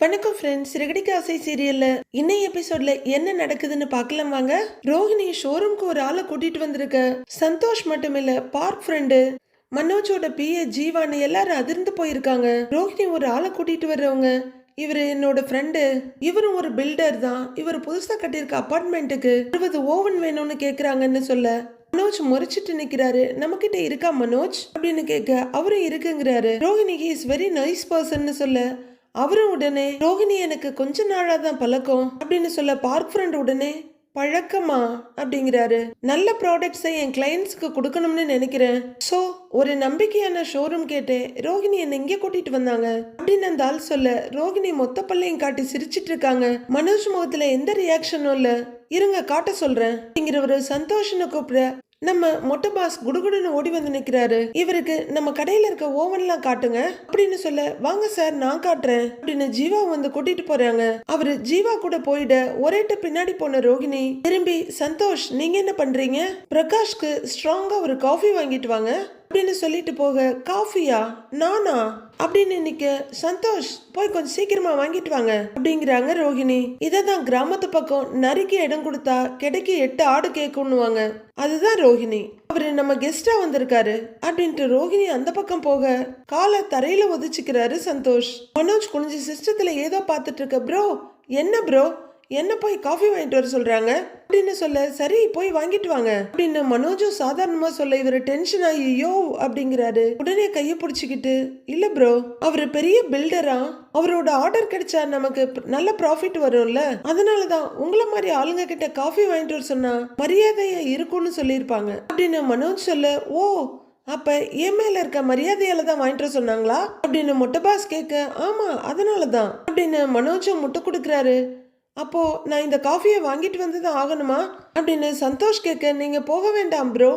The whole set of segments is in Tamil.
வணக்கம் ஃப்ரெண்ட்ஸ் ரெகடிக்கு ஆசை சீரியல்ல இன்னைய எபிசோட்ல என்ன நடக்குதுன்னு பார்க்கலாம் வாங்க. ரோஹிணி ஷோரூம்க்கு ஒரு ஆளை கூட்டிட்டு வந்திருக்க. சந்தோஷ் மட்டும் இல்ல பார்க் ஃப்ரெண்டு மனோஜோட பிஏ ஜீவான்னு எல்லாரும் அதிர்ந்து போயிருக்காங்க. ரோஹிணி ஒரு ஆளை கூட்டிட்டு வர்றவங்க. இவர் என்னோட ஃப்ரெண்டு இவரும் ஒரு பில்டர் தான். இவர் புதுசாக கட்டியிருக்க அப்பார்ட்மெண்ட்டுக்கு இருபது ஓவன் வேணும்னு கேட்குறாங்கன்னு சொல்ல. மனோஜ் முறைச்சிட்டு நிக்கிறாரு. நம்ம கிட்ட இருக்கா மனோஜ்? அப்படின்னு கேட்க அவரும் இருக்குங்கிறாரு. ரோஹிணி இஸ் வெரி நைஸ் பர்சன்னு சொல்ல. அவரும் உடனே ரோஹிணி எனக்கு கொஞ்ச நாளா தான் பழக்கம் அப்படின்னு சொல்ல பார்க் ஃப்ரெண்ட் உடனே பழக்கமா? அப்படிங்கிறாரு. நல்ல ப்ராடக்ட்ஸை என் கிளையண்ட்ஸ்க்கு கொடுக்கணும்னு நினைக்கிறேன். ஸோ ஒரு நம்பிக்கையான ஷோரூம் கேட்டேன் ரோஹிணி என்னை இங்கே கூட்டிட்டு வந்தாங்க அப்படின்னு அந்த ஆள் சொல்ல ரோஹிணி மொத்த பல்லையும் காட்டி சிரிச்சிட்டு இருக்காங்க. மனோஜ் முகத்துல எந்த ரியாக்ஷனும் இல்லை. இருங்க காட்ட சொல்றேன் அப்படிங்கிற ஒரு சந்தோஷனை கூப்பிட நம்ம மொட்டை பாஸ் குடுகுடுன்னு ஓடி வந்து நிக்கிறாரு. இவருக்கு நம்ம கடையில இருக்க ஓவன்லாம் காட்டுங்க. அப்படின்னு சொல்ல வாங்க சார் நான் காட்டுறேன். அப்படின்னு ஜீவா வந்து கூட்டிட்டு போறாங்க. அவரு ஜீவா கூட போயிட ஒரேட்ட பின்னாடி போன ரோகிணி திரும்பி சந்தோஷ் நீங்க என்ன பண்றீங்க? பிரகாஷ்க்கு ஸ்ட்ராங்கா ஒரு காஃபி வாங்கிட்டு வாங்க. அப்படின்னு சொல்லிட்டு போக காஃபியா? நானா? அப்படின்னு நிக்க சந்தோஷ் போய் கொஞ்சம் சீக்கிரமா வாங்கிட்டு வாங்க அப்படிங்கிறாங்க ரோஹிணி. இதை தான் கிராமத்து பக்கம் நரிக்கு இடம் கொடுத்தா கிடைக்க எட்டு ஆடு கேட்கணுவாங்க அதுதான் ரோஹிணி. அவரு நம்ம கெஸ்டா வந்திருக்காரு அப்படின்ட்டு ரோஹிணி அந்த பக்கம் போக காலை தரையில ஒதிச்சுக்கிறாரு சந்தோஷ். மனோஜ் குனிஞ்சு சிஸ்டத்துல ஏதோ பார்த்துட்டு இருக்க ப்ரோ என்ன ப்ரோ? என்ன போய் காஃபி வாங்கிட்டு வர சொல்றாங்க? அப்படின்னு சொல்ல சரி போய் வாங்கிட்டு வாங்க. அப்படின்னு மனோஜும் சாதாரணமா சொல்ல இவர் டென்ஷன் ஆகி யோ அப்படிங்கிறாரு. உடனே கைய பிடிச்சிக்கிட்டு இல்ல ப்ரோ அவரு பெரிய பில்டரா அவரோட ஆர்டர் கிடைச்சா நமக்கு நல்ல ப்ராஃபிட் வரும்ல? அதனாலதான் உங்களை மாதிரி ஆளுங்க கிட்ட காஃபி வாங்கிட்டு வர சொன்னா மரியாதையா இருக்கும்னு சொல்லியிருப்பாங்க. அப்படின்னு மனோஜ் சொல்ல ஓ அப்ப என் இருக்க மரியாதையால தான் வாங்கிட்டு வர சொன்னாங்களா? அப்படின்னு மொட்டை பாஸ் கேட்க ஆமா அதனால தான் அப்படின்னு மனோஜும் முட்டை கொடுக்குறாரு. அப்போ நான் இந்த காஃபியை வாங்கிட்டு வந்து தான் ஆகணுமா? அப்படின்னு சந்தோஷ் கேட்க நீங்க போக வேண்டாம் ப்ரோ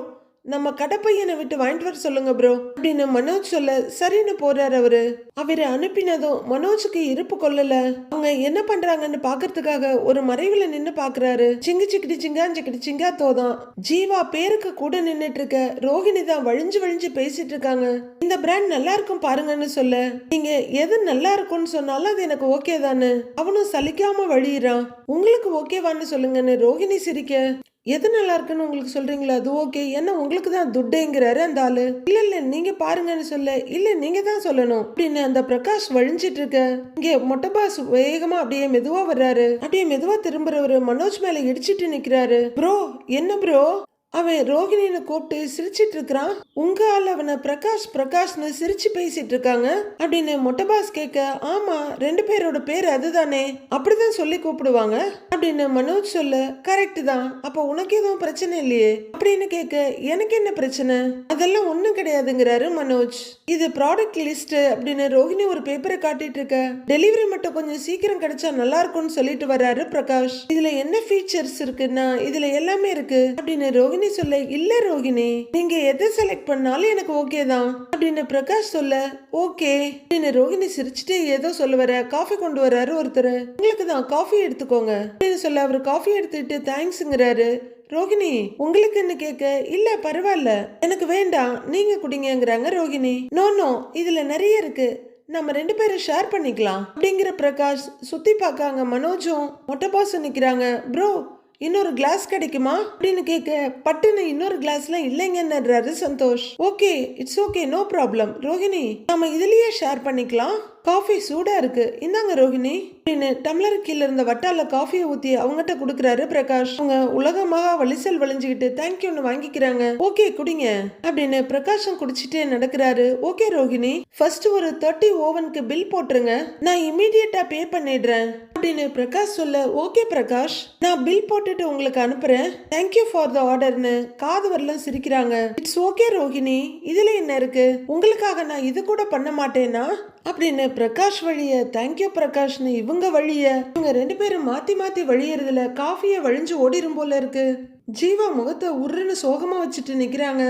நம்ம கடப்பையனை விட்டு வாங்கிட்டு வர சொல்லுங்க ப்ரோ அப்படின்னு மனோஜ் சொல்ல சரின்னு போறாரு அவரு. அவரை அனுப்பினதும் மனோஜுக்கு இருப்பு கொள்ளல. அவங்க என்ன பண்றாங்கன்னு பாக்குறதுக்காக ஒரு மறைவுல நின்னு பாக்குறாரு. சிங்கு சிக்கிடி சிங்காஞ்சிக்கிடி சிங்கா தோதான். ஜீவா பேருக்கு கூட நின்னுட்டு இருக்க ரோஹிணி தான் வழிஞ்சு வழிஞ்சு பேசிட்டு இருக்காங்க. இந்த பிராண்ட் நல்லா இருக்கும் பாருங்கன்னு சொல்ல. நீங்க எது நல்லா இருக்கும்னு சொன்னாலும் அது எனக்கு ஓகே தானே. அவனும் சலிக்காம வழியிறான். உங்களுக்கு ஓகேவான்னு சொல்லுங்கன்னு ரோஹிணி சிரிக்க. எது நல்லா இருக்குன்னு உங்களுக்கு சொல்கிறீங்களா அது ஓகே என்ன உங்களுக்கு தான் துட்டேங்கிறாரு அந்த ஆளு. இல்லை இல்லை நீங்கள் பாருங்கன்னு சொல்ல. இல்லை நீங்கள் தான் சொல்லணும். அப்படின்னு அந்த பிரகாஷ் வழிஞ்சிட்டு இருக்க. இங்கே மொட்டை பாஸ் வேகமாக அப்படியே மெதுவாக வர்றாரு. அப்படியே மெதுவாக திரும்புறவரு மனோஜ் மேலே இடிச்சிட்டு நிற்கிறாரு ப்ரோ என்ன ப்ரோ அவன் ரோகிணின்னு கூப்பிட்டு சிரிச்சிட்டு இருக்கிறான். உங்க ஆள் அவனை பிரகாஷ் பிரகாஷ்னு சிரிச்சு பேசிட்டு இருக்காங்க. அப்படின்னு மொட்டபாஸ் கேட்க ஆமா ரெண்டு பேரோட பேர் அதுதானே. அப்படிதான் சொல்லி கூப்பிடுவாங்க. அப்படின்னு மனோஜ் சொல்ல கரெக்ட் தான். அப்ப உனக்கு எதுவும் பிரச்சனை இல்லையே? அப்படின்னு கேட்க எனக்கு என்ன பிரச்சனை? அதெல்லாம் ஒண்ணும் கிடையாதுங்கிறாரு மனோஜ். இது ப்ராடக்ட் லிஸ்ட் அப்படின்னு ரோஹிணி ஒரு பேப்பரை காட்டிட்டு இருக்க. டெலிவரி மட்டும் கொஞ்சம் சீக்கிரம் கிடைச்சா நல்லா இருக்கும்னு சொல்லிட்டு வர்றாரு பிரகாஷ். இதுல என்ன ஃபீச்சர்ஸ் இருக்குன்னா இதுல எல்லாமே இருக்கு. அப்படின்னு ரோஹிணி சொல்ல இல்ல ரோஹிணி நீங்க எதை செலக்ட் பண்ணாலும் எனக்கு ஓகே தான். அப்படின்னு பிரகாஷ் சொல்ல ஓகே அப்படின்னு ரோஹிணி சிரிச்சுட்டு ஏதோ சொல்ல வர காஃபி கொண்டு வர்றாரு ஒருத்தர். உங்களுக்கு தான் காஃபி எடுத்துக்கோங்க. அப்படின்னு சொல்ல அவர் காஃபி எடுத்துட்டு தேங்க்ஸுங்கிறாரு ரோகிணி உங்களுக்குன்னு கேட்க இல்ல பரவாயில்ல. எனக்கு வேண்டாம். நீங்க குடிங்கங்கிறாங்க ரோகிணி. நோ நோ இதுல நிறைய இருக்கு. நம்ம ரெண்டு பேரும் ஷேர் பண்ணிக்கலாம். அப்படிங்கிற பிரகாஷ் சுத்தி பார்க்காங்க மனோஜும். மொட்டை பாசம் நிக்கிறாங்க. ப்ரோ இன்னொரு கிளாஸ் கிடைக்குமா? அப்படின்னு கேட்க பட்டுன்னு இன்னொரு கிளாஸ்லாம் இல்லைங்கன்னுறாரு Santhosh. Okay it's okay no problem Rohini நாம இதுலயே ஷேர் பண்ணிக்கலாம். காஃபி சூடா இருக்கு. இந்தாங்க ரோஹிணி. அப்படின்னு டம்ளர் கீழே இருந்த வட்டால காஃபியை ஊத்தி அவங்ககிட்ட கொடுக்குறாரு பிரகாஷ். அவங்க உலகமாக வலிசல் வலிஞ்சுக்கிட்டு தேங்க்யூன்னு வாங்கிக்கிறாங்க. ஓகே குடிங்க அப்படின்னு பிரகாஷம் குடிச்சிட்டே நடக்கிறாரு. ஓகே ரோஹிணி ஃபர்ஸ்ட் ஒரு தேர்ட்டி ஓவனுக்கு பில் போட்டுருங்க. நான் இமீடியட்டா பே பண்ணிடுறேன் அப்படின்னு பிரகாஷ் சொல்ல ஓகே பிரகாஷ் நான் பில் போட்டுட்டு உங்களுக்கு அனுப்புறேன். தேங்க்யூ ஃபார் த ஆர்டர்னு காது வரலாம் சிரிக்கிறாங்க. இட்ஸ் ஓகே ரோஹிணி இதுல என்ன இருக்கு? உங்களுக்காக நான் இது கூட பண்ண மாட்டேனா? அப்படின்னு பிரகாஷ் வழிய தேங்க்யூ பிரகாஷ்னு இவங்க வழிய இவங்க ரெண்டு பேரும் மாத்தி மாத்தி வழியறதுல காஃபிய வழிஞ்சு ஓடிரும் போல இருக்கு. ஜீவா முகத்தை உருன்னு சோகமா வச்சுட்டு நிக்கிறாங்க.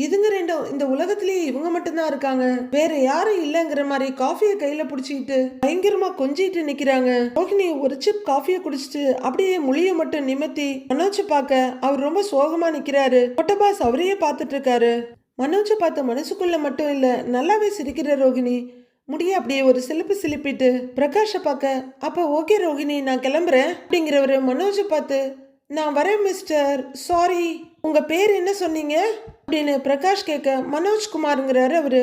இதுங்க ரெண்டும் இந்த உலகத்திலேயே இவங்க மட்டும்தான் இருக்காங்க. வேற யாரும் இல்லைங்கிற மாதிரி காஃபியை கையில புடிச்சுக்கிட்டு பயங்கரமா கொஞ்சிட்டு நிக்கிறாங்க. ரோஹிணி ஒரு சிப் காஃபியை குடிச்சிட்டு அப்படியே முழிய மட்டும் நிமித்தி மனோஜ் பார்க்க அவர் ரொம்ப சோகமா நிக்கிறாரு. பாஸ் அவரையே பார்த்துட்டு இருக்காரு. மனோஜை பார்த்த மனசுக்குள்ள மட்டும் இல்ல நல்லாவே சிரிக்கிற ரோகிணி முடிய அப்படியே ஒரு சிலிப்பு சிலுப்பிட்டு பிரகாஷை பார்க்க அப்போ ஓகே ரோகிணி நான் கிளம்புறேன் அப்படிங்கிறவர் மனோஜை பார்த்து நான் வரேன் மிஸ்டர். சாரி. உங்கள் பேர் என்ன சொன்னீங்க? அப்படின்னு பிரகாஷ் கேட்க மனோஜ் குமாருங்கிறாரு அவரு.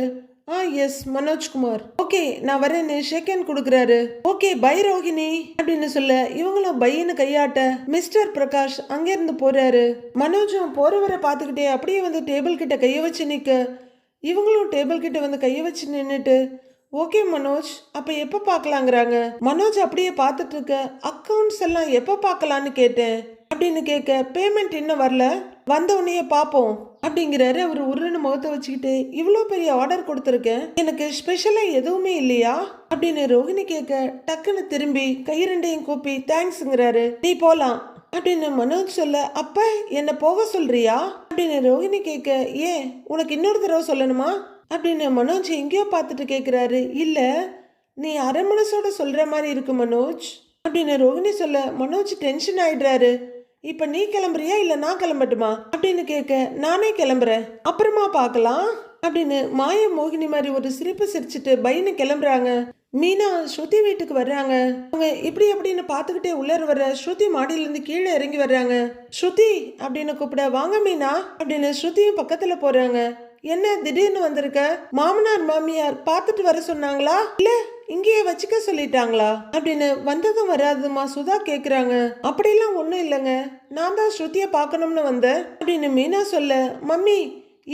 ஆ எஸ் மனோஜ்குமார். ஓகே நான் வரேன்னு ஷேக் ஹேண்ட் கொடுக்குறாரு. ஓகே பை ரோஹிணி அப்படின்னு சொல்ல இவங்களும் பையனு கையாட்ட மிஸ்டர் பிரகாஷ் அங்கேருந்து போறாரு. மனோஜும் போறவரை பார்த்துக்கிட்டே அப்படியே வந்து டேபிள் கிட்ட கையை வச்சு நிற்க இவங்களும் டேபிள் கிட்ட வந்து கையை வச்சு நின்றுட்டு ஓகே மனோஜ் அப்போ எப்போ பார்க்கலாங்கிறாங்க மனோஜ் அப்படியே பார்த்துட்டு இருக்க அக்கவுண்ட்ஸ் எல்லாம் எப்போ பார்க்கலான்னு கேட்டேன். அப்படின்னு கேட்க பேமெண்ட் இன்னும் வரல. வந்த உடனே பார்ப்போம் அப்படிங்கிறாரு அவர் உருன்னு முகத்தை வச்சுக்கிட்டு இவ்வளோ பெரிய ஆர்டர் கொடுத்துருக்கேன் எனக்கு ஸ்பெஷலாக எதுவுமே இல்லையா? அப்படின்னு ரோஹிணி கேட்க டக்குன்னு திரும்பி கை ரெண்டையும் கூப்பி தேங்க்ஸுங்கிறாரு நீ போகலாம் அப்படின்னு மனோஜ் சொல்ல அப்ப என்ன போக சொல்றியா? அப்படின்னு ரோஹிணி கேட்க ஏன் உனக்கு இன்னொரு தடவை சொல்லணுமா? அப்படின்னு மனோஜ் எங்கேயோ பார்த்துட்டு கேட்குறாரு இல்லை நீ அரை மனசோட சொல்கிற மாதிரி இருக்கு மனோஜ் அப்படின்னு ரோஹிணி சொல்ல மனோஜ் டென்ஷன் ஆயிடுறாரு. இப்போ நீ கிளம்புறியா இல்லை நான் கிளம்பட்டுமா? அப்படின்னு கேட்க நானே கிளம்புறேன். அப்புறமா பார்க்கலாம் அப்படின்னு மாய மோகினி மாதிரி ஒரு சிரிப்பு சிரிச்சிட்டு பையனு கிளம்புறாங்க. மீனா ஸ்ருதி வீட்டுக்கு வர்றாங்க. அவங்க இப்படி அப்படின்னு பார்த்துக்கிட்டே உள்ளர வர்ற ஸ்ருதி மாடியிலேருந்து கீழே இறங்கி வர்றாங்க. ஸ்ருதி அப்படின்னு கூப்பிட வாங்க மீனா அப்படின்னு ஸ்ருதியும் பக்கத்தில் போகிறாங்க என்ன திடீர்னு வந்திருக்க? மாமனார் மாமியார் பார்த்துட்டு வர சொன்னாங்களா? இல்ல இங்கேயே வச்சுக்க சொல்லிட்டாங்களா? அப்படின்னு வந்ததும் வராதுமா சுதா கேக்குறாங்க. அப்படிலாம் ஒண்ணும் இல்லைங்க. நான் தான் ஸ்ருதியை பார்க்கணும்னு வந்தேன் அப்படின்னு மீனா சொல்ல மம்மி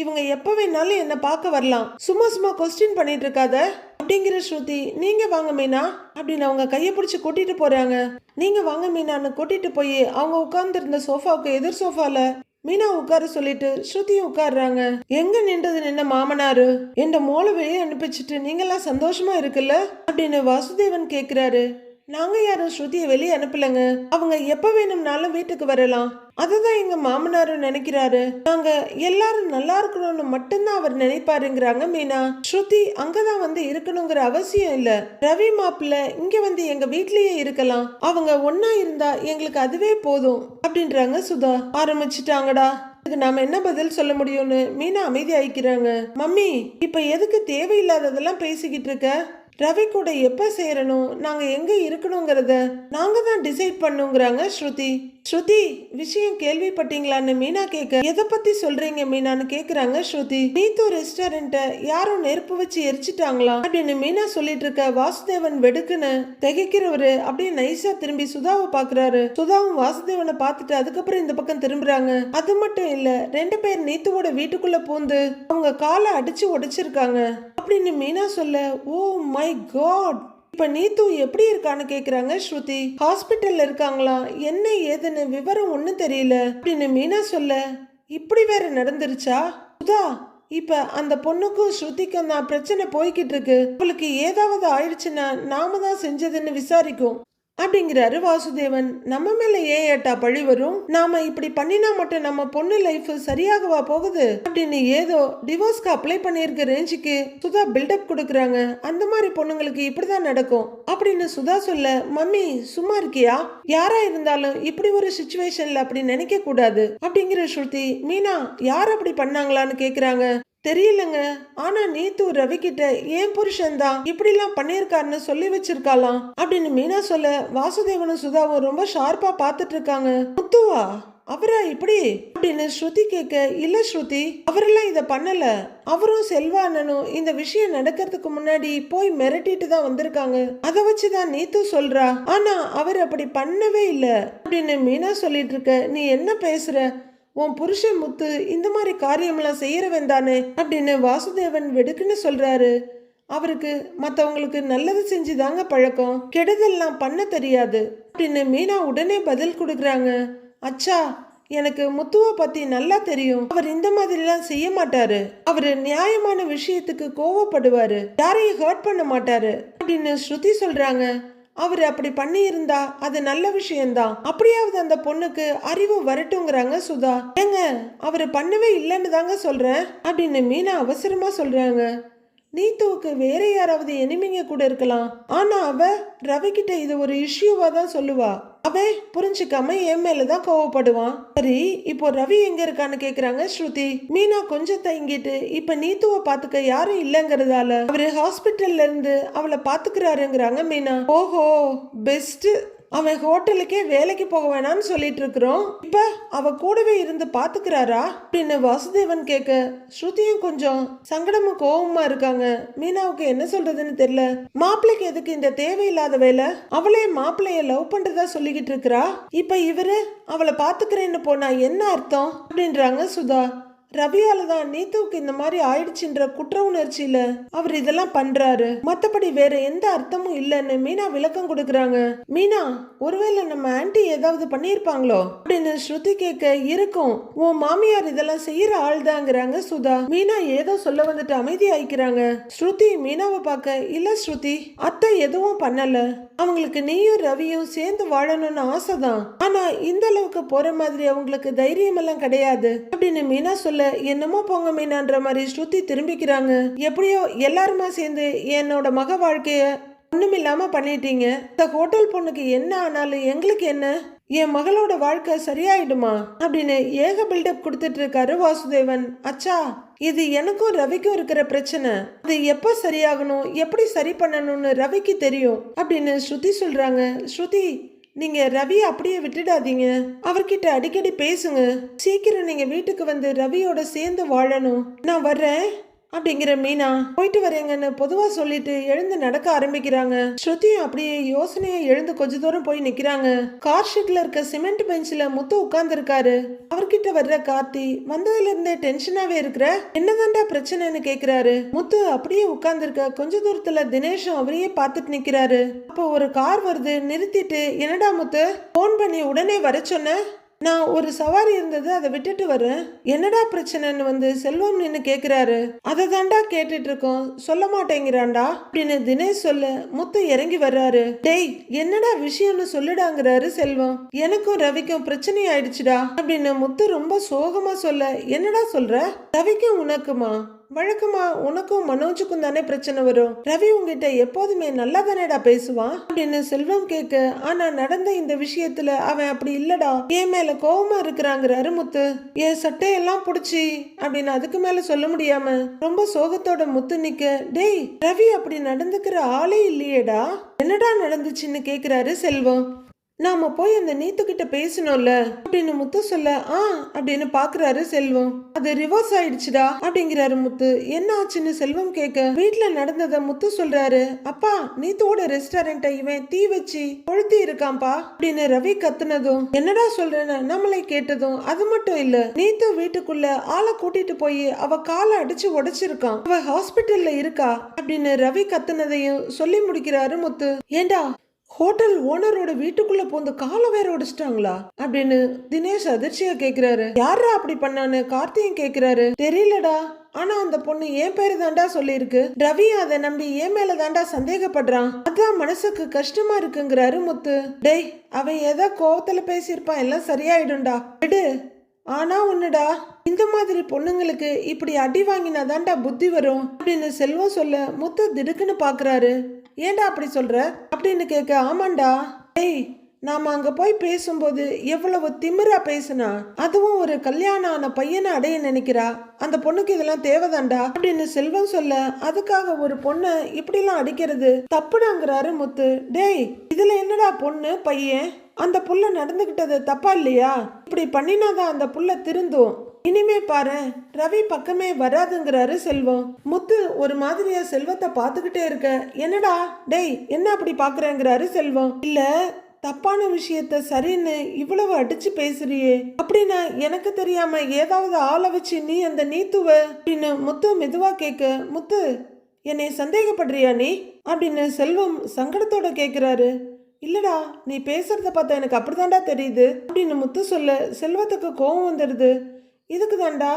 இவங்க எப்ப வேணாலும் என்ன பார்க்க வரலாம். சும்மா சும்மா கொஸ்டின் பண்ணிட்டு இருக்காத. அப்படிங்கிற ஸ்ருதி நீங்க வாங்க மீனா அப்படின்னு அவங்க கையை பிடிச்சி கூட்டிட்டு போறாங்க. நீங்க வாங்க மீனான்னு கூட்டிட்டு போய் அவங்க உட்கார்ந்து இருந்த சோஃபாவுக்கு எதிர் சோஃபால மீனா உட்கார சொல்லிட்டு ஸ்ருதியும் உட்காடுறாங்க எங்க நின்றது நின்ன மாமனாரு? என் மோளை வெளியே அனுப்பிச்சிட்டு நீங்கெல்லாம் சந்தோஷமா இருக்குல்ல? அப்படின்னு வாசுதேவன் கேக்குறாரு. நாங்கள் யாரும் ஸ்ருதியை வெளியே அனுப்பலங்க. அவங்க எப்போ வேணும்னாலும் வீட்டுக்கு வரலாம். அதுதான் எங்க மாமனாரும் நினைக்கிறாரு. நாங்க எல்லாரும் நல்லா இருக்கணும்னு மட்டும்தான் அவர் நினைப்பாருங்கிறாங்க மீனா. ஸ்ருதி அங்கதான் வந்து இருக்கணுங்கிற அவசியம் இல்ல. ரவி மாப்பிள்ள இங்க வந்து எங்க வீட்லயே இருக்கலாம். அவங்க ஒன்னா இருந்தா எங்களுக்கு அதுவே போதும் அப்படின்றாங்க சுதா. ஆரம்பிச்சிட்டாங்கடா. இதுக்கு நாம என்ன பதில் சொல்ல முடியும்னு மீனா அமைதி ஆயிக்கிறாங்க மம்மி இப்ப எதுக்கு தேவையில்லாததெல்லாம் பேசிக்கிட்டு இருக்க? ரவி கூட எப்போ சேரணும்? நாங்கள் எங்கே இருக்கணுங்கிறத நாங்கள் தான் டிசைட் பண்ணுங்கிறாங்க ஸ்ருதி. ஸ்ருதி விஷயம் கேள்விப்பட்டீங்களான்னு மீனா கேட்க எதை பத்தி சொல்றீங்க மீனான்னு கேக்குறாங்க ஸ்ருதி. நீத்து ரெஸ்டாரண்ட்ட யாரும் நெருப்பு வச்சு எரிச்சிட்டாங்களா? அப்படின்னு மீனா சொல்லிட்டு இருக்க வாசுதேவன் வெடுக்குன்னு திகைக்கிறவரு அப்படியே நைஸா திரும்பி சுதாவை பாக்குறாரு. சுதாவும் வாசுதேவனை பார்த்துட்டு அதுக்கப்புறம் இந்த பக்கம் திரும்புறாங்க. அது மட்டும் இல்ல ரெண்டு பேர் நீத்துவோட வீட்டுக்குள்ள பூந்து அவங்க காலை அடிச்சு உடைச்சிருக்காங்க. அப்படின்னு மீனா சொல்ல ஓ மை காட் இப்ப நீத்து எப்படி இருக்கான்னு கேக்குறாங்க ஸ்ருதி. ஹாஸ்பிட்டல்ல இருக்காங்களா? என்ன ஏதுன்னு விவரம் ஒண்ணும் தெரியல. அப்படின்னு மீனா சொல்ல இப்படி வேற நடந்துருச்சா? சுதா இப்ப அந்த பொண்ணுக்கும் ஸ்ருதிக்கும் தான் பிரச்சனை போய்கிட்டு இருக்கு. அவளுக்கு ஏதாவது ஆயிடுச்சுன்னா நாம தான் செஞ்சதுன்னு விசாரிக்கும். அப்படிங்கிறாரு வாசுதேவன். நம்ம மேல ஏன் ஏட்டா பழி வரும்? நாம இப்படி பண்ணினா மட்டும் நம்ம பொண்ணு லைஃப் சரியாகவா போகுது? அப்படின்னு ஏதோ டிவோர்ஸ்க்கு அப்ளை பண்ணியிருக்க ரேஞ்சுக்கு சுதா பில்டப் கொடுக்குறாங்க. அந்த மாதிரி பொண்ணுங்களுக்கு இப்படிதான் நடக்கும். அப்படின்னு சுதா சொல்ல மம்மி சும்மா இருக்கியா? யாரா இருந்தாலும் இப்படி ஒரு சுச்சுவேஷன்ல அப்படி நினைக்க கூடாது அப்படிங்கிற ஸ்ருதி மீனா யார் அப்படி பண்ணாங்களான்னு கேக்குறாங்க. தெரியலங்க. ஆனா நீத்து ரவி கிட்ட ஏன் புருஷன் தான்? இப்படிலாம் பண்ணிருக்காருன்னு சொல்லி வச்சிருக்காளாம். அப்படின்னு மீனா சொல்ல வாசுதேவனும் சுதாவும் ரொம்ப ஷார்ப்பா பார்த்துட்டு இருக்காங்க முத்துவா அவரா இப்படி? அப்படின்னு ஸ்ருதி கேட்க இல்ல ஸ்ருதி அவரெல்லாம் இதை பண்ணல. அவரும் செல்வா அண்ணனும் இந்த விஷயம் நடக்கிறதுக்கு முன்னாடி போய் மிரட்டிட்டு தான் வந்திருக்காங்க. அதை வச்சுதான் நீத்து சொல்றா. ஆனா அவர் அப்படி பண்ணவே இல்ல. அப்படின்னு மீனா சொல்லிட்டு இருக்க நீ என்ன பேசுற? உன் புருஷன் முத்து இந்த மாதிரி காரியமெல்லாம் செய்யறவன் தானே அப்படின்னு வாசுதேவன் வெடுக்குன்னு சொல்றாரு. அவருக்கு மற்றவங்களுக்கு நல்லது செஞ்சு தாங்க பழக்கம் கெடுதல்லாம் பண்ண தெரியாது அப்படின்னு மீனா உடனே பதில் கொடுக்குறாங்க. அச்சா எனக்கு முத்துவை பத்தி நல்லா தெரியும். அவர் இந்த மாதிரிலாம் செய்ய மாட்டாரு. அவர் நியாயமான விஷயத்துக்கு கோவப்படுவாரு. யாரையும் ஹர்ட் பண்ண மாட்டாரு அப்படின்னு ஸ்ருதி சொல்றாங்க. அவர் அப்படி பண்ணியிருந்தா அது நல்ல விஷயம்தான் அப்படியாவது அந்த பொண்ணுக்கு அறிவு வரட்டுங்கிறாங்க சுதா. ஏங்க அவர் பண்ணவே இல்லைன்னு தாங்க சொல்றேன் அப்படின்னு மீனா அவசரமா சொல்றாங்க. நீத்துவுக்கு வேற யாராவது எனிமிங்க கூட இருக்கலாம். ஆனா அவ ரவி கிட்ட இது ஒரு இஷ்யூவா தான் சொல்லுவா. அவே புரிஞ்சுக்காம என் மேலதான் கோவப்படுவான். சரி இப்போ ரவி எங்க இருக்கான்னு கேக்குறாங்க ஸ்ருதி. மீனா கொஞ்சம் தயங்கிட்டு இப்ப நீத்துவ பாத்துக்க யாரும் இல்லங்கறதால அவரு ஹாஸ்பிட்டல்ல இருந்து அவளை பாத்துக்கிறாருங்கிறாங்க மீனா. ஓஹோ பெஸ்ட் அவன் ஹோட்டலுக்கே வேலைக்கு போக வேணாம்னு சொல்லிட்டு இருக்கிறோம் இப்ப அவ கூடவே இருந்து பாத்துக்கிறாரா? அப்படின்னு வாசுதேவன் கேட்க ஸ்ருதியும் கொஞ்சம் சங்கடமும் கோபமா இருக்காங்க. மீனாவுக்கு என்ன சொல்றதுன்னு தெரியல. மாப்பிள்ளைக்கு எதுக்கு இந்த தேவையில்லாத வேலை? அவளே மாப்பிள்ளைய லவ் பண்றதா சொல்லிக்கிட்டு இருக்கிறா? இப்ப இவரு அவளை பாத்துக்கிறேன்னு போனா என்ன அர்த்தம்? அப்படின்றாங்க சுதா. ரவியால தான் நீத்துவுக்கு இந்த மாதிரி ஆயிடுச்சுன்ற குற்ற உணர்ச்சியில அவர் இதெல்லாம் பண்றாரு. மத்தபடி வேற எந்த அர்த்தமும் இல்லைன்னு மீனா விளக்கம் கொடுக்கறாங்க. மீனா ஒருவேளை நம்ம ஆன்ட்டி ஏதாவது பண்ணியிருப்பாங்களோ? அப்படின்னு ஸ்ருதி கேட்க இருக்கும். உன் மாமியார் இதெல்லாம் செய்யற ஆள் தாங்கிறாங்க சுதா. மீனா ஏதோ சொல்ல வந்துட்டு அமைதி ஆயிக்கிறாங்க ஸ்ருதி மீனாவை பார்க்க இல்ல ஸ்ருதி அத்தை எதுவும் பண்ணல. அவங்களுக்கு நீயும் ரவியும் சேர்ந்து வாழணும்னு ஆசை தான் ஆனா இந்த அளவுக்கு போற மாதிரி அவங்களுக்கு தைரியம் எல்லாம் கிடையாது. அப்படின்னு மீனா சொல்ல என்னமோ போங்க மீனான்ற மாதிரி ஸ்ருதி திரும்பிக்கிறாங்க. எப்படியோ எல்லாருமா சேர்ந்து என்னோட மக வாழ்க்கைய ஒண்ணுமில்லாம பண்ணிட்டீங்க. இந்த ஹோட்டல் பொண்ணுக்கு என்ன ஆனாலும் எங்களுக்கு என்ன? என் மகளோட வாழ்க்கை சரியாயிடுமா? அப்படின்னு ஏக பில்டப் கொடுத்துட்டு இருக்காரு வாசுதேவன். அச்சா இது எனக்கும் ரவிக்கும் இருக்கிற பிரச்சனை. அது எப்ப சரியாகணும்? எப்படி சரி பண்ணணும்னு ரவிக்கு தெரியும். அப்படின்னு ஸ்ருதி சொல்றாங்க. ஸ்ருதி நீங்க ரவி அப்படியே விட்டுடாதீங்க. அவர்கிட்ட அடிக்கடி பேசுங்க. சீக்கிரம் நீங்க வீட்டுக்கு வந்து ரவியோட சேர்ந்து வாழணும். நான் வர்றேன். அப்படிங்கிற மீனா போயிட்டு வரேங்கன்னு பொதுவா சொல்லிட்டு எழுந்து நடக்க ஆரம்பிக்கிறாங்க. ஸ்ருதியும் அப்படியே யோசனையை எழுந்து கொஞ்ச தூரம் போய் நிக்கிறாங்க. கார் ஷெட்ல இருக்க சிமெண்ட் பெஞ்சில முத்து உட்கார்ந்து இருக்காரு அவர்கிட்ட வர்ற கார்த்தி வந்ததுல இருந்தே டென்ஷனாவே இருக்கிற? என்னதான்டா பிரச்சனைன்னு கேக்குறாரு. முத்து அப்படியே உட்கார்ந்து இருக்க கொஞ்ச தூரத்துல தினேஷும் அவரையே பார்த்துட்டு நிக்கிறாரு. அப்போ ஒரு கார் வருது நிறுத்திட்டு என்னடா முத்து? போன் பண்ணி உடனே வர சொன்ன? நான் ஒரு சவாரி இருந்தது அதை விட்டுட்டு வரேன். என்னடா பிரச்சனைன்னு வந்து செல்வம் நின்று கேட்குறாரு அதை தாண்டா கேட்டுட்டு இருக்கோம். சொல்ல மாட்டேங்கிறான்டா. அப்படின்னு தினேஷ் சொல்ல முத்து இறங்கி வர்றாரு. டேய் என்னடா விஷயம்னு சொல்லிடாங்கிறாரு செல்வம். எனக்கும் ரவிக்கும் பிரச்சனை ஆயிடுச்சுடா. அப்படின்னு முத்து ரொம்ப சோகமா சொல்ல என்னடா சொல்ற? ரவிக்கும் உனக்குமா? வழக்கமா உனக்கும் மனோஜுக்கும் தானே பிரச்சனை வரும்? ரவி உங்ககிட்ட எப்போதுமே நல்லா தானேடா பேசுவான்? அப்படின்னு செல்வம் கேட்க ஆனா நடந்த இந்த விஷயத்துல அவன் அப்படி இல்லடா. என் மேல கோவமா இருக்கிறாங்கிறாரு முத்து என் சட்டையெல்லாம் புடிச்சு அப்படின்னு அதுக்கு மேல சொல்ல முடியாம ரொம்ப சோகத்தோட முத்து நிக்க டேய் ரவி அப்படி நடந்துக்கிற ஆளே இல்லையேடா. என்னடா நடந்துச்சுன்னு கேக்குறாரு செல்வம். நாம போய் அந்த நீத்து கிட்ட பேசணும்ல அப்படின்னு முத்து சொல்ல ஆ அப்படின்னு பாக்குறாரு செல்வம். அது ரிவர்ஸ் ஆயிடுச்சுடா அப்படிங்கிறாரு முத்து. என்ன ஆச்சுன்னு செல்வம் கேட்க வீட்டுல நடந்தத முத்து சொல்றாரு. அப்பா நீத்தோட ரெஸ்டாரண்ட்டை இவன் தீ வச்சு கொளுத்தி இருக்கான்பா அப்படின்னு ரவி கத்துனதும். என்னடா சொல்றேன்னு நம்மளை கேட்டதும் அது மட்டும் இல்ல நீத்து வீட்டுக்குள்ள ஆளை கூட்டிட்டு போய் அவ காலை அடிச்சு உடைச்சிருக்கான். அவ ஹாஸ்பிட்டல்ல இருக்கா? அப்படின்னு ரவி கத்துனதையும் சொல்லி முடிக்கிறாரு முத்து. ஏண்டா ஹோட்டல் ஓனரோட வீட்டுக்குள்ள போந்து காலை வேற உடைச்சிட்டாங்களா? அப்படின்னு தினேஷ் அதிர்ச்சியா கேக்குறாரு. யாரா அப்படி பண்ணான்னு கார்த்தியும் கேக்குறாரு. தெரியலடா. ஆனா அந்த பொண்ணு என் பேரு தாண்டா சொல்லியிருக்கு. ரவி அதை நம்பி என் மேல தாண்டா சந்தேகப்படுறான். அதான் மனசுக்கு கஷ்டமா இருக்குங்கிறாரு முத்து. டேய் அவன் ஏதோ கோவத்துல பேசியிருப்பான். எல்லாம் சரியாயிடும்டா. விடு. ஆனா ஒண்ணுடா. இந்த மாதிரி பொண்ணுங்களுக்கு இப்படி அடி வாங்கினா தாண்டா புத்தி வரும். அப்படின்னு செல்வம் சொல்ல முத்து திடுக்குன்னு பாக்குறாரு. ஏன்டா அப்படி சொல்ற? அப்படின்னு கேட்க ஆமாண்டா. ஏய் நாம அங்க போய் பேசும்போது எவ்வளவு திமிரா பேசுனா? அதுவும் ஒரு கல்யாணம் ஆன பையனை அடைய நினைக்கிறா? அந்த பொண்ணுக்கு இதெல்லாம் தேவைதான்டா அப்படின்னு செல்வம் சொல்ல அதுக்காக ஒரு பொண்ணை இப்படிலாம் அடிக்கிறது தப்புடாங்கிறாரு முத்து. டேய் இதுல என்னடா பொண்ணு பையன்? அந்த புள்ள நடந்துகிட்டது தப்பா இல்லையா? இப்படி பண்ணினாதான் அந்த புள்ள திருந்தும். இனிமே பாரு ரவி பக்கமே வராதுங்கிறாரு செல்வம். முத்து ஒரு மாதிரியா செல்வத்தை பார்த்துக்கிட்டே இருக்க. என்னடா? டேய் என்ன அப்படி பாக்குறேங்கிறாரு செல்வம். இல்ல தப்பான விஷயத்த சரின்னு இவ்வளவு அடிச்சு பேசுறியே. அப்படின்னா எனக்கு தெரியாம ஏதாவது ஆளை வச்சு நீ அந்த நீத்துவ அப்படின்னு முத்து மெதுவா கேட்க முத்து என்னை சந்தேகப்படுறியா நீ? அப்படின்னு செல்வம் சங்கடத்தோட கேக்குறாரு. இல்லடா நீ பேசுறத பார்த்தா எனக்கு அப்படிதான்டா தெரியுது அப்படின்னு முத்து சொல்ல செல்வத்துக்கு கோவம் வந்துடுது இதுக்கு தாண்டா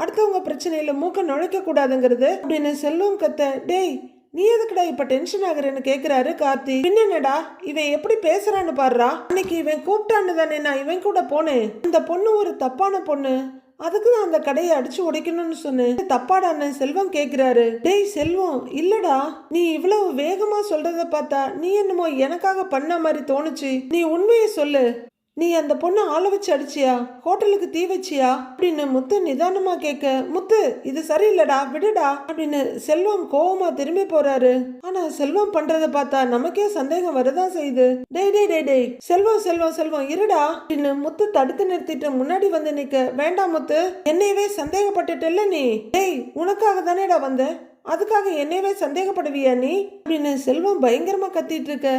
அடுத்தவங்க பிரச்சனையில் மூக்க நுழைக்க கூடாதுங்கிறது. அப்படின்னு செல்வம் கத்த டேய் நீ எதுக்குடா இப்ப டென்ஷன் ஆகுறேன்னு கேக்குறாரு கார்த்தி. என்னடா? இவன் எப்படி பேசுறான்னு பாருறா அன்னைக்கு இவன் கூப்பிட்டான்னு தானே நான் இவன் கூட போனேன். அந்த பொண்ணு ஒரு தப்பான பொண்ணு. அதுக்கு தான் அந்த கடையை அடிச்சு உடைக்கணும்னு சொன்னேன். தப்பாடான்னு செல்வம் கேக்குறாரு. டேய் செல்வம் இல்லடா. நீ இவ்வளவு வேகமா சொல்றத பார்த்தா நீ என்னமோ எனக்காக பண்ண மாதிரி தோணுச்சு. நீ உண்மையை சொல்லு. நீ அந்த பொண்ணை ஆள வச்சு அடிச்சியா? ஹோட்டலுக்கு தீ வச்சியா? அப்படின்னு முத்து நிதானமா கேட்க முத்து இது சரியில்லடா விடுடா அப்படின்னு செல்வம் கோவமா திரும்பி போறாரு. ஆனா செல்வம் பண்றத பார்த்தா நமக்கே சந்தேகம் வரதான் செய்யுது. டேய் டேய் டேய் டேய் செல்வம் செல்வம் செல்வம் இருடா அப்படின்னு முத்து தடுத்து நிறுத்திட்டு முன்னாடி வந்து நிக்க வேண்டாம் முத்து என்னையவே சந்தேகப்பட்டுட்டல்ல நீ? டேய் உனக்காக தானேடா வந்த அதுக்காக என்னையவே சந்தேகப்படுவியா நீ? அப்படின்னு செல்வம் பயங்கரமா கத்திட்டு இருக்க.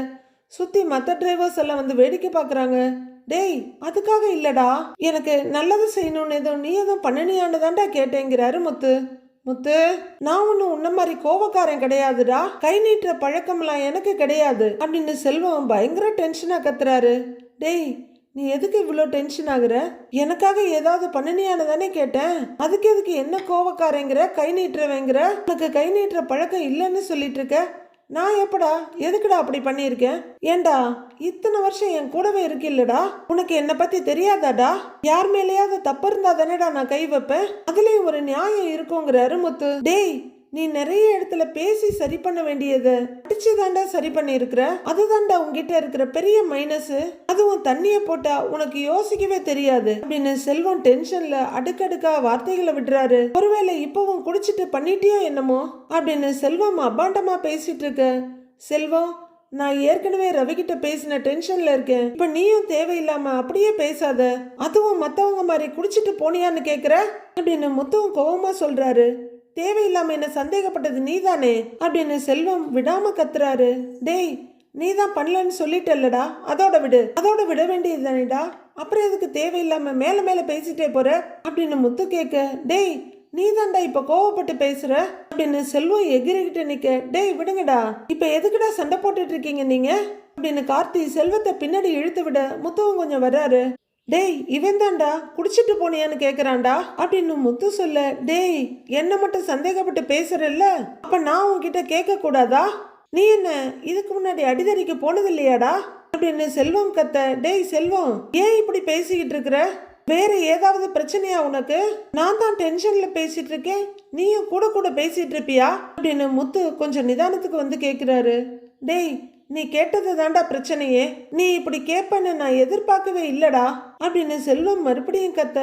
சுத்தி மற்ற டிரைவர்ஸ் எல்லாம் வந்து வேடிக்கை பாக்குறாங்க. டேய் அதுக்காக இல்லடா. எனக்கு நல்லது செய்யணும்னு ஏதோ நீ எதுவும் பண்ணனியான்னு தான்டா கேட்டேங்கிறாரு முத்து. முத்து நான் ஒன்றும் உன்ன மாதிரி கோவக்காரன் கிடையாதுடா. கை நீட்டுற பழக்கம்லாம் எனக்கு கிடையாது. அப்படின்னு செல்வம் பயங்கர டென்ஷனாக கத்துறாரு. டேய் நீ எதுக்கு இவ்வளோ டென்ஷன் ஆகுற? எனக்காக ஏதாவது பண்ணனியான்னு தானே கேட்டேன். அதுக்கு எதுக்கு என்ன கோவக்காரங்கிற கை நீட்டுறவங்கிற? உனக்கு கை நீட்டுற பழக்கம் இல்லைன்னு சொல்லிட்டு இருக்க. நான் எப்படா? எதுக்குடா அப்படி பண்ணியிருக்கேன் ஏண்டா இத்தனை வருஷம் என் கூடவே இருக்கில்லடா? உனக்கு என்னை பத்தி தெரியாதாடா? யார் மேலேயாவது தப்பு இருந்தா தானேடா நான் கை வைப்பேன்? அதுலயும் ஒரு நியாயம் இருக்குங்கிறாரு முத்து டேய் நீ நிறைய இடத்துல பேசி சரி பண்ண வேண்டியதை அடிச்சு தாண்டா சரி பண்ணியிருக்கிற? அதுதான்டா உங்ககிட்ட இருக்கிற பெரிய மைனஸ் அதுவும் தண்ணிய போட்டா உனக்கு யோசிக்கவே தெரியாது. அப்படின்னு செல்வம் டென்ஷன்ல அடுக்கடுக்கா வார்த்தைகளை விடுறாரு. ஒருவேளை இப்பவும் குடிச்சிட்டு பண்ணிட்டியோ என்னமோ? அப்படின்னு செல்வம் அபாண்டமா பேசிட்டு இருக்க. செல்வம் நான் ஏற்கனவே ரவிக்கிட்ட பேசின டென்ஷன்ல இருக்கேன். இப்ப நீயும் தேவையில்லாம அப்படியே பேசாத. அதுவும் மத்தவங்க மாதிரி குடிச்சிட்டு போனியான்னு கேக்குற? அப்படின்னு முத்துவும் கோவமா சொல்றாரு. தேவையில்லாம என்ன சந்தேகப்பட்டது நீதானே? அப்படின்னு செல்வம் விடாம கத்துறாரு. டேய் நீ தான் பண்ணலன்னு சொல்லிட்டல்லடா. அதோட விடு. அதோட விட வேண்டியது தானேடா. அப்புறம் எதுக்கு தேவையில்லாம மேல மேல பேசிட்டே போற? அப்படின்னு முத்து கேட்க டேய் நீ தான்டா இப்ப கோவப்பட்டு பேசுற? அப்படின்னு செல்வம் எகிரிக்கிட்டு நிக்க டேய் விடுங்கடா. இப்ப எதுக்குடா சண்டை போட்டுட்டு இருக்கீங்க நீங்க? அப்படின்னு கார்த்தி செல்வத்தை பின்னாடி இழுத்து விட முத்துவும் கொஞ்சம் வர்றாரு. டேய் இவன் தான்டா குடிச்சிட்டு போனியான்னு கேட்குறான்டா அப்படின்னு முத்து சொல்ல டேய் என்ன மட்டும் சந்தேகப்பட்டு பேசுறல்ல? அப்ப நான் உன்கிட்ட கேட்க கூடாதா நீ என்ன இதுக்கு முன்னாடி அடிதடிக்கு போனது இல்லையாடா அப்படின்னு செல்வம் கத்த டேய் செல்வம் ஏன் இப்படி பேசிக்கிட்டு இருக்கிற? வேற ஏதாவது பிரச்சனையா உனக்கு? நான் தான் டென்ஷன்ல பேசிட்டு இருக்கேன் நீயும் கூட கூட பேசிட்டு இருப்பியா? அப்படின்னு முத்து கொஞ்சம் நிதானத்துக்கு வந்து கேக்குறாரு. டேய் நீ கேட்டது தாண்டா பிரச்சனையே. நீ இப்படி கேட்பன்னு நான் எதிர்பார்க்கவே இல்லடா அப்படின்னு செல்வம் மறுபடியும் கத்த.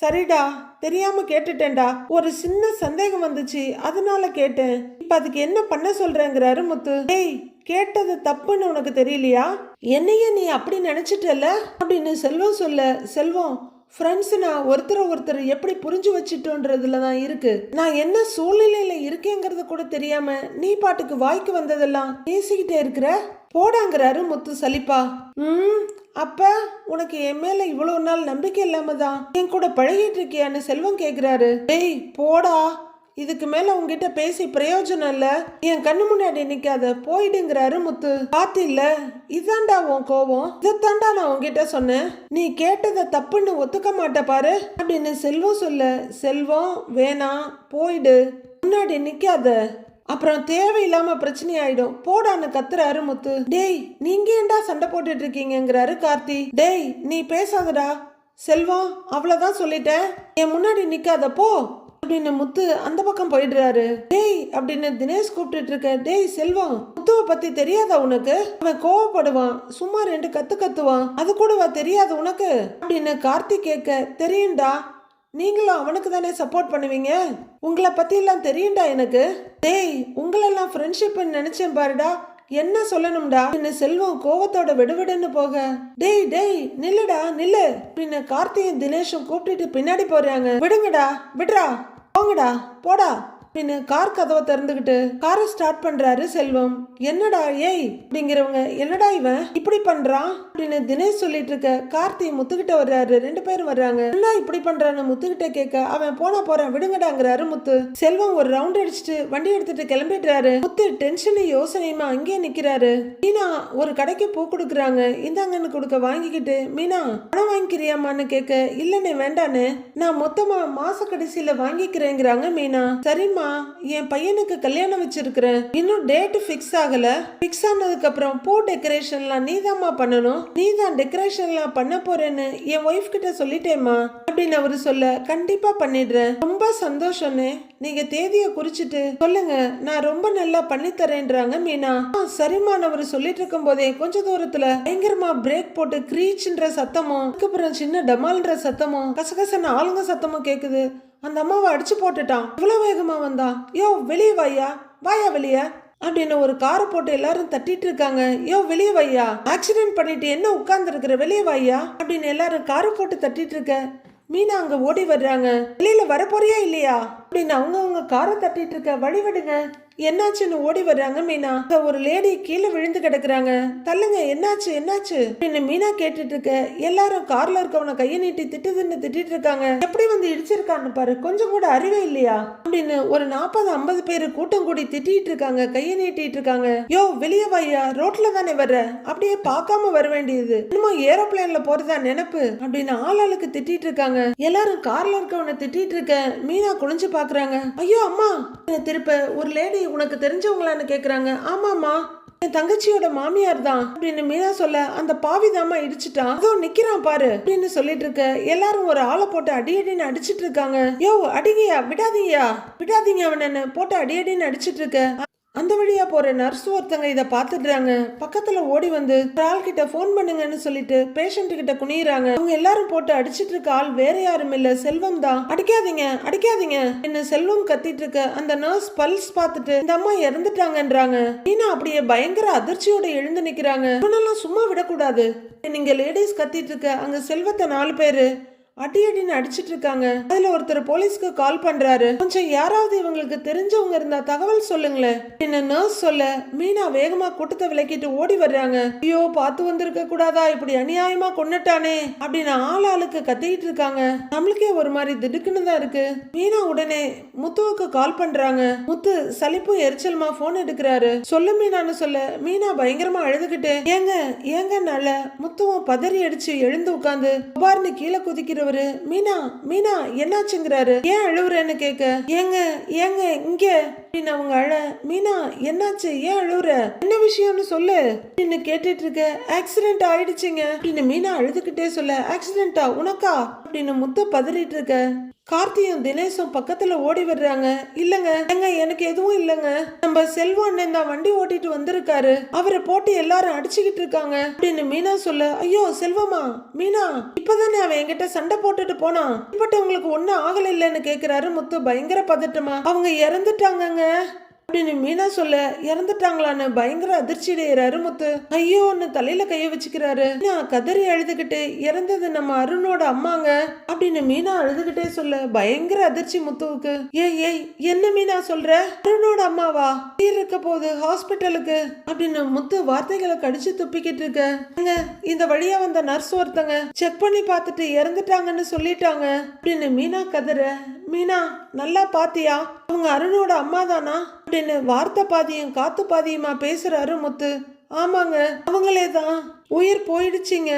சரிடா தெரியாம கேட்டுட்டேன்டா. ஒரு சின்ன சந்தேகம் வந்துச்சு அதனால கேட்டேன். இப்ப அதுக்கு என்ன பண்ண சொல்றேங்கிறாரு முத்து டேய் கேட்டது தப்புன்னு உனக்கு தெரியலையா? என்னையே நீ அப்படி நினைச்சிட்டல அப்படின்னு செல்வம் சொல்ல செல்வம் ஃப்ரெண்ட்ஸ்னா ஒருத்தரை ஒருத்தர் எப்படி புரிஞ்சு வச்சுட்டோன்றதுல தான் இருக்கு. நான் என்ன சூழ்நிலையில இருக்கேங்கிறது கூட தெரியாம நீ பாட்டுக்கு வாய்க்கு வந்ததெல்லாம் பேசிக்கிட்டே இருக்கிற? போடாங்கிறாரு முத்து சலிப்பா. ம் அப்ப உனக்கு என் மேல இவ்வளவு நாள் நம்பிக்கை இல்லாம தான் என் கூட பழகிட்டு இருக்கியான்னு செல்வம் கேக்குறாரு. டேய் போடா. இதுக்கு மேல உங்ககிட்ட பேசி பிரயோஜனம் இல்ல. என் கண்ணு முன்னாடி நிக்காத போயிடுங்கிறாரு முத்து. பாத்தில்ல இதாண்டா உன் கோவம் இதைத்தாண்டா நான் உங்ககிட்ட சொன்னேன். நீ கேட்டதை தப்புன்னு ஒத்துக்க மாட்ட பாரு. அப்படின்னு செல்வம் சொல்ல செல்வம் வேணாம் போயிடு. முன்னாடி நிக்காத. அப்புறம் தேவையில்லாம பிரச்சனை ஆயிடும். போடான்னு கத்துறாரு முத்து. டேய் நீங்க ஏன்டா சண்டை போட்டுட்டு இருக்கீங்கங்கிறாரு கார்த்தி. டேய் நீ பேசாதடா. செல்வம் அவ்வளவுதான் சொல்லிட்டேன். என் முன்னாடி நிக்காத போ. அப்படின்னு முத்து அந்த பக்கம் போயிடுறாரு. டேய் அப்படின்னு தினேஷ் கூப்பிட்டுட்டு இருக்க டேய் செல்வம் முத்துவை பத்தி தெரியாதா உனக்கு? அவன் கோவப்படுவான் சும்மா ரெண்டு கத்து கத்துவான் அது கூடவா தெரியாது உனக்கு? அப்படின்னு கார்த்திக் கேட்க தெரியும்டா நீங்களும் அவனுக்கு தானே சப்போர்ட் பண்ணுவீங்க? உங்களை பத்தியெல்லாம் தெரியும்டா எனக்கு? டேய் உங்களெல்லாம் ஃப்ரெண்ட்ஷிப்னு நினைச்சேன் பாருடா என்ன சொல்லணும்டா? என்ன செல்வம் கோவத்தோட விடுவிடுன்னு போக. டேய் டேய் நில்லுடா நில்லு. பின்ன கார்த்தியும் தினேஷும் கூப்பிட்டுட்டு பின்னாடி போறாங்க. விடுங்கடா விடுறா. போங்கடா போடா. அப்படின்னு கார் கதவை திறந்துகிட்டு காரை ஸ்டார்ட் பண்றாரு செல்வம். என்னடா ஏய் அப்படிங்கிறவங்க என்னடா இவன்? இப்படி பண்றான் அப்படின்னு தினேஷ் சொல்லிட்டு இருக்க கார்த்தி முத்துக்கிட்ட வர்றாரு. ரெண்டு பேரும் வர்றாங்க. என்ன இப்படி பண்றான்னு முத்துக்கிட்ட கேட்க அவன் போனா போறான் விடுங்கடாங்கிறாரு முத்து. செல்வம் ஒரு ரவுண்ட் அடிச்சுட்டு வண்டி எடுத்துட்டு கிளம்பிடுறாரு. முத்து டென்ஷனு யோசனையுமா அங்கேயே நிக்கிறாரு. மீனா ஒரு கடைக்கு பூ கொடுக்குறாங்க. இந்தாங்கன்னு கொடுக்க வாங்கிக்கிட்டு மீனா பணம் வாங்கிக்கிறியாமான்னு கேட்க இல்லனே வேண்டானே நான் மொத்தமா மாச கடைசியில வாங்கிக்கிறேங்கிறாங்க மீனா. சரிம்மா என் பையனுக்கு கல்யாணம் வச்சிருக்கிறேன். இன்னும் டேட் ஃபிக்ஸ் ஆகல. ஃபிக்ஸ் ஆனதுக்கு அப்புறம் பூ டெக்கரேஷன்லாம் நீதாம்மா பண்ணணும். நீ தான் டெக்கரேஷன்லாம் பண்ண போறேன்னு என் ஒய்ஃப் கிட்ட சொல்லிட்டேம்மா. அப்படின்னு அவரு சொல்ல கண்டிப்பா பண்ணிடுறேன். ரொம்ப சந்தோஷம்னு நீங்க தேதியை குறிச்சிட்டு சொல்லுங்க. நான் ரொம்ப நல்லா பண்ணி தரேன்றாங்க மீனா. "ஆ, சரிம்மான்னு அவரு சொல்லிட்டு இருக்கும் போதே கொஞ்ச தூரத்துல பயங்கரமா பிரேக் போட்டு கிரீச்ன்ற சத்தமும் அதுக்கப்புறம் சின்ன டமால்ன்ற சத்தமும் கசகசன்னு ஆளுங்க சத்தமும் கேக்குது. அந்த அம்மாவை அடிச்சு போட்டுட்டான். இவ்வளோ வேகமா வந்தான் யோ வெளியே வாயா வாயா வெளியே? அப்படின்னு ஒரு காரை போட்டு எல்லாரும் தட்டிட்டு இருக்காங்க. யோ வெளியே வையா ஆக்சிடென்ட் பண்ணிட்டு என்ன உட்கார்ந்து இருக்கிற? வெளியே வையா அப்படின்னு எல்லாரும் காரை போட்டு தட்டிட்டு இருக்க. மீனா அங்க ஓடி வர்றாங்க. வெளியில வர இல்லையா? அப்படின்னு அவங்கவுங்க காரை தட்டிட்டு இருக்க. வழி விடுங்க. என்னாச்சுன்னு ஓடி வர்றாங்க மீனா? ஒரு லேடி கீழே விழுந்து கிடக்குறாங்க. தள்ளுங்க என்னாச்சு என்னாச்சு? அப்படின்னு மீனா கேட்டுட்டு இருக்க எல்லாரும் கார்ல இருக்கவன கையை நீட்டி திட்டுதுன்னு திட்டிட்டு இருக்காங்க எப்படி வந்து இடிச்சிருக்கான்னு பாரு கொஞ்சம் கூட அறிவே இல்லையா? அப்படின்னு ஒரு நாற்பது ஐம்பது பேர் கூட்டம் கூடி திட்டிட்டு இருக்காங்க கையை நீட்டிட்டு இருக்காங்க யோ வெளியே வாயா ரோட்ல தானே வர்ற? அப்படியே பார்க்காம வர வேண்டியது. இன்னமும் ஏரோப்ளேன்ல போறதா நினைப்பு? அப்படின்னு ஆளாளுக்கு திட்டிட்டு இருக்காங்க எல்லாரும் கார்ல இருக்கவனை திட்டிட்டு இருக்க மீனா குளிஞ்சு பாக்குறாங்க. ஐயோ அம்மா! திருப்ப ஒரு லேடி உனக்கு தெரிஞ்சவங்களான்னு கேட்குறாங்க ஆமாம்மா என் தங்கச்சியோட மாமியார் தான். அப்படின்னு மீனா சொல்ல அந்த பாவிதாம்மா இடிச்சிட்டான் அதோ நிக்கிறான் பாரு அப்படின்னு சொல்லிட்டு இருக்க. எல்லாரும் ஒரு ஆளை போட்டு அடி அடின்னு அடிச்சிட்டு இருக்காங்க. யோ அடிங்கயா விடாதீங்கயா விடாதீங்க அவனை போட்டு அடி அடின்னு அடிச்சிட்டு இருக்க. அந்த வழியாக போகிற நர்ஸ் ஒருத்தங்க இதை பார்த்துடுறாங்க. பக்கத்தில் ஓடி வந்து ஆள் கிட்ட ஃபோன் பண்ணுங்கன்னு சொல்லிட்டு பேஷண்ட் கிட்ட குனியிறாங்க. அவங்க எல்லாரும் போட்டு அடிச்சிட்டு இருக்க ஆள் வேற யாரும் இல்லை. செல்வம் தான். அடிக்காதீங்க அடிக்காதீங்க என்ன செல்வம் கத்திட்டு இருக்க அந்த நர்ஸ் பல்ஸ் பார்த்துட்டு இந்த அம்மா இறந்துட்டாங்கன்றாங்க. மீனா அப்படியே பயங்கர அதிர்ச்சியோட எழுந்து நிற்கிறாங்க இவனெல்லாம் சும்மா விடக்கூடாது. நீங்க லேடிஸ் கத்திட்டு இருக்க அங்க செல்வத்தை நாலு பேரு அடி அடின்னு அடிச்சிட்டு இருக்காங்க. அதுல ஒருத்தர் போலீஸ்க்கு கால் பண்றாரு. கொஞ்சம் யாராவது இவங்களுக்கு தெரிஞ்சவங்க இருந்தா தகவல் சொல்லுங்களேன். என்ன நர்ஸ் சொல்ல மீனா வேகமா கூட்டத்தை விளக்கிட்டு ஓடி வர்றாங்க. ஐயோ பார்த்து வந்திருக்க கூடாதா? இப்படி அநியாயமா கொன்னுட்டானே அப்படின்னு ஆள் ஆளுக்கு கத்திக்கிட்டு இருக்காங்க. நம்மளுக்கே ஒரு மாதிரி திடுக்குன்னு தான் இருக்கு. மீனா உடனே முத்துவுக்கு கால் பண்றாங்க. முத்து சலிப்பும் எரிச்சலுமா போன் எடுக்கிறாரு. சொல்லு மீனான்னு சொல்ல மீனா பயங்கரமா அழுதுகிட்டு ஏங்க ஏங்க நல்ல முத்துவும் பதறி அடிச்சு எழுந்து உட்காந்து புபார்னு கீழே குதிக்கிறவரு மீனா மீனா என்னாச்சுங்கிறாரு? ஏன் அழுவுறேன்னு கேட்க ஏங்க ஏங்க இங்க. அப்படின்னு அவங்க அழ மீனா என்னாச்சு? ஏன் அழுற என்ன விஷயம்னு சொல்லு. அப்படின்னு கேட்டுட்டு இருக்க ஆக்சிடென்ட் ஆயிடுச்சுங்க. அப்படின்னு மீனா அழுதுகிட்டே சொல்ல ஆக்சிடென்டா உனக்கா? அப்படின்னு முத்த பதறிட்டு இருக்க கார்த்தியும் தினேஷும் பக்கத்துல ஓடி வர்றாங்க. இல்லங்க ஏங்க எனக்கு எதுவும் இல்லங்க. நம்ம செல்வம் அண்ணன் தான் வண்டி ஓட்டிட்டு வந்திருக்காரு. அவரை போட்டு எல்லாரும் அடிச்சுக்கிட்டு இருக்காங்க அப்படின்னு மீனா சொல்ல ஐயோ செல்வமா? மீனா? இப்பதானே அவன் என்கிட்ட சண்டை போட்டுட்டு போனான். இப்பட்ட உங்களுக்கு ஒன்னும் ஆகல இல்லைன்னு கேக்குறாரு முத்து. பயங்கர பதட்டமா. அவங்க இறந்துட்டாங்க அப்படின்னு மீனா சொல்ல இறந்துட்டாங்களான்னு பயங்கர அதிர்ச்சி அருமுத்து முத்து. ஐயோன்னு தலையில கைய வச்சுக்கிறாரு. நான் கதறி அழுதுகிட்டு இறந்தது நம்ம அருணோட அம்மாங்க அப்படின்னு மீனா அழுதுகிட்டே சொல்ல பயங்கர அதிர்ச்சி முத்துவுக்கு. ஏய் ஏய் என்ன மீனா சொல்ற? அருணோட அம்மாவா? உயிர் இருக்க போகுது ஹாஸ்பிட்டலுக்கு அப்படின்னு முத்து வார்த்தைகளை கடிச்சு துப்பிக்கிட்டு இருக்க. இந்த வழியா வந்த நர்ஸ் ஒருத்தங்க செக் பண்ணி பார்த்துட்டு இறந்துட்டாங்கன்னு சொல்லிட்டாங்க அப்படின்னு மீனா கதற மீனா நல்லா பாத்தியா? அவங்க அருணோட அம்மா தானா? அப்படின்னு வார்த்தை பாதியும் காத்து பாதியுமா பேசுறாரு முத்து ஆமாங்க அவங்களே தான். உயிர் போயிடுச்சுங்க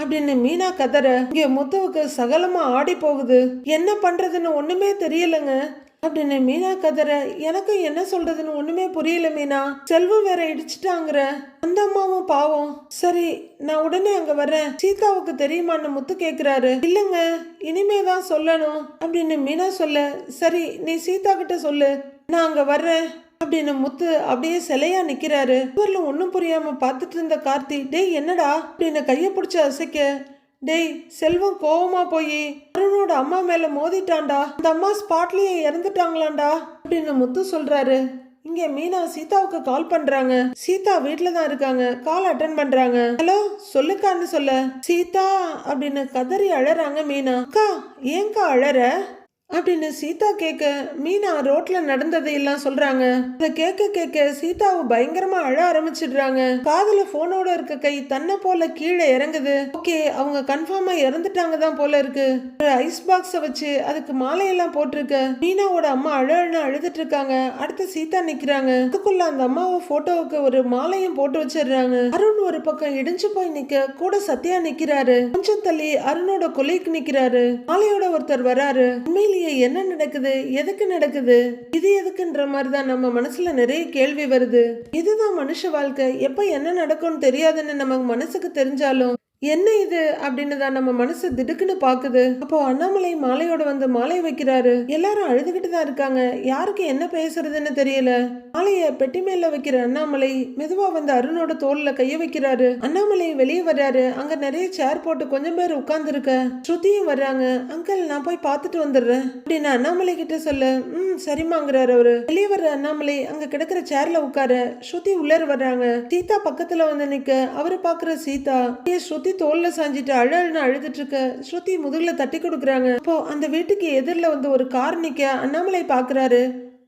அப்படின்னு மீனா கதற. இங்க முத்துவுக்கு சகலமா ஆடி போகுது என்ன பண்றதுன்னு ஒண்ணுமே தெரியலங்க. அப்படின்னு மீனா கதற எனக்கும் என்ன சொல்றதுன்னு ஒண்ணுமே புரியல மீனா. செல்வம் வேற இடிச்சிட்டாங்கிற. அந்த அம்மாவும் பாவம். சரி நான் உடனே அங்க வர்றேன். சீதாவுக்கு தெரியுமான்னு முத்து கேக்குறாரு. இல்லங்க இனிமே தான் சொல்லணும். அப்படின்னு மீனா சொல்ல சரி நீ சீதா கிட்ட சொல்லு. நான் அங்க வர்றேன். அப்படின்னு முத்து அப்படியே சிலையா நிக்கிறாரு. இவர்ல ஒண்ணும் புரியாம பார்த்துட்டு இருந்த கார்த்தி டேய் என்னடா? அப்படின்னு கைய பிடிச்சு அசைக்க டேய் செல்வம் கோவமா போய். அருணோட அம்மா மேல மோதிட்டான்டா. அந்த அம்மா ஸ்பாட்லயே இறந்துட்டாங்களாண்டா. அப்படின்னு முத்து சொல்றாரு. இங்க மீனா சீதாவுக்கு கால் பண்றாங்க. சீதா வீட்ல தான் இருக்காங்க. கால் அட்டன் பண்றாங்க. ஹலோ சொல்லுக்கான்னு சொல்ல. சீதா அப்படின்னு கதறி அழறாங்க மீனா. அக்கா ஏங்கா அழற? அப்படின்னு சீதா கேட்க மீனா ரோட்ல நடந்ததை எல்லாம் சொல்றாங்க. அதை கேட்க கேட்க சீதாவை பயங்கரமா அழ ஆரம்பிச்சிடுறாங்க. காதுல போனோட இருக்க கை தன்னை போல கீழே இறங்குது. ஓகே அவங்க கன்ஃபார்மா இறந்துட்டாங்க தான் போல இருக்கு. ஒரு ஐஸ் பாக்ஸ வச்சு அதுக்கு மாலையெல்லாம் போட்டிருக்க. மீனாவோட அம்மா அழன்னு அழுதுட்டு இருக்காங்க. அடுத்து சீதா நிக்கிறாங்க. அதுக்குள்ள அந்த அம்மாவை போட்டோவுக்கு ஒரு மாலையும் போட்டு வச்சிடுறாங்க. அருண் ஒரு பக்கம் இடிஞ்சு போய் நிக்க கூட சத்யா நிக்கிறாரு. கொஞ்சம் தள்ளி அருணோட கொலைக்கு நிக்கிறாரு. மாலையோட ஒருத்தர் வராரு. உண்மையில உண்மையிலேயே என்ன நடக்குது? எதுக்கு நடக்குது? இது எதுக்குன்ற மாதிரி தான் நம்ம மனசுல நிறைய கேள்வி வருது. இதுதான் மனுஷ வாழ்க்கை. எப்ப என்ன நடக்கும்னு தெரியாதுன்னு நம்ம மனசுக்கு தெரிஞ்சாலும் என்ன இது? அப்படின்னு தான் நம்ம மனசு திடுக்குன்னு பாக்குது. அப்போ அண்ணாமலை மாலையோட வந்து மாலை வைக்கிறாரு. எல்லாரும் அழுதுகிட்டு தான் இருக்காங்க. யாருக்கு என்ன பேசுறதுன்னு தெரியல. மாலைய பெட்டி மேல வைக்கிற அண்ணாமலை மெதுவா வந்து அருணோட தோல்ல கைய வைக்கிறாரு. அண்ணாமலை வெளியே வர்றாரு. அங்க நிறைய சேர் போட்டு கொஞ்சம் பேர் உட்கார்ந்து இருக்க ஸ்ருதியும் வர்றாங்க. அங்கிள் நான் போய் பார்த்துட்டு வந்துடுறேன். அப்படின்னு அண்ணாமலை கிட்ட சொல்ல. ம் சரிமாங்கிறாரு அவரு. வெளியே வர்ற அண்ணாமலை அங்க கிடக்குற சேர்ல உட்கார ஸ்ருதி உள்ளர வர்றாங்க. சீதா பக்கத்துல வந்து நிக்க. அவரை பாக்குற சீதா ஸ்ருதி தோல்ல சாஞ்சிட்டு அழன்னு அழுதுட்டு இருக்க ஸ்ருதி முதுகுல தட்டி கொடுக்குறாங்க. அப்போ அந்த வீட்டுக்கு எதிரில் வந்து ஒரு கார் நிக்க அண்ணாமலை பாக்குறாரு.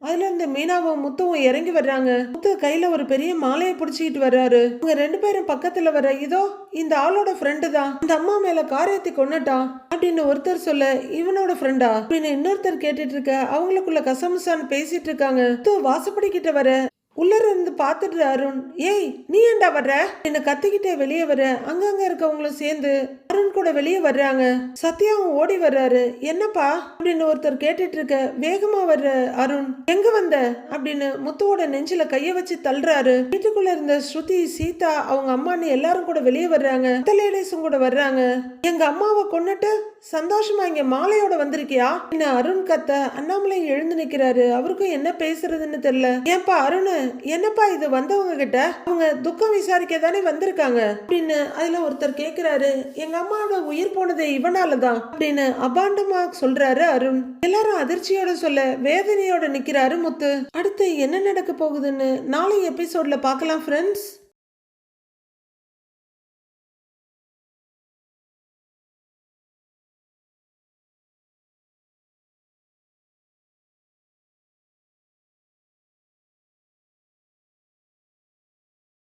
அதுல இருந்து மீனாவும் முத்துவும் இறங்கி வர்றாங்க. முத்து கையில ஒரு பெரிய மாலையை பிடிச்சிக்கிட்டு வர்றாரு. இவங்க ரெண்டு பேரும் பக்கத்துல வர இதோ இந்த ஆளோட ஃப்ரெண்டு தான். இந்த அம்மா மேல காரியத்தை ஏத்தி கொண்டுட்டான் அப்படின்னு ஒருத்தர் சொல்ல இவனோட ஃப்ரெண்டா அப்படின்னு இன்னொருத்தர் கேட்டுட்டு இருக்க அவங்களுக்குள்ள கசமுசான்னு பேசிட்டு இருக்காங்க. முத்து வாசப்படி கிட்ட வர உள்ளர இருந்து பார்த்துட்டு அருண் ஏய் நீ ஏன்டா வர்ற? என்ன கத்திக்கிட்டே வெளியே வர அங்கங்க இருக்கவங்களும் சேர்ந்து அருண் கூட வெளியே வர்றாங்க. சத்யாவும் ஓடி வர்றாரு. என்னப்பா? அப்படின்னு ஒருத்தர் கேட்டுட்டு இருக்க வேகமா வர்ற அருண் எங்க வந்த? அப்படின்னு முத்துவோட நெஞ்சில கைய வச்சு தள்ளுறாரு. வீட்டுக்குள்ள இருந்த ஸ்ருதி சீதா அவங்க அம்மான்னு எல்லாரும் கூட வெளியே வர்றாங்க. லேடிஸும் கூட வர்றாங்க. எங்க அம்மாவை கொன்னுட்டு சந்தோஷமா இங்க மாலையோட வந்திருக்கியா? என்ன அருண் கத்த அண்ணாமலை எழுந்து நிக்கிறாரு. அவருக்கும் என்ன பேசுறதுன்னு தெரியல. ஏன்பா அருண் என்னப்பா இது வந்தவங்க கிட்ட? அவங்க துக்கம் விசாரிக்க தானே வந்திருக்காங்க? அப்படின்னு அதுல ஒருத்தர் கேக்குறாரு. எங்க அம்மாவோட உயிர் போனது இவனால தான் அப்படின்னு அபாண்டமா சொல்றாரு அருண். எல்லாரும் அதிர்ச்சியோட சொல்ல வேதனையோட நிக்கிறாரு முத்து. அடுத்து என்ன நடக்க போகுதுன்னு நாளை எபிசோட்ல பார்க்கலாம் ஃப்ரெண்ட்ஸ்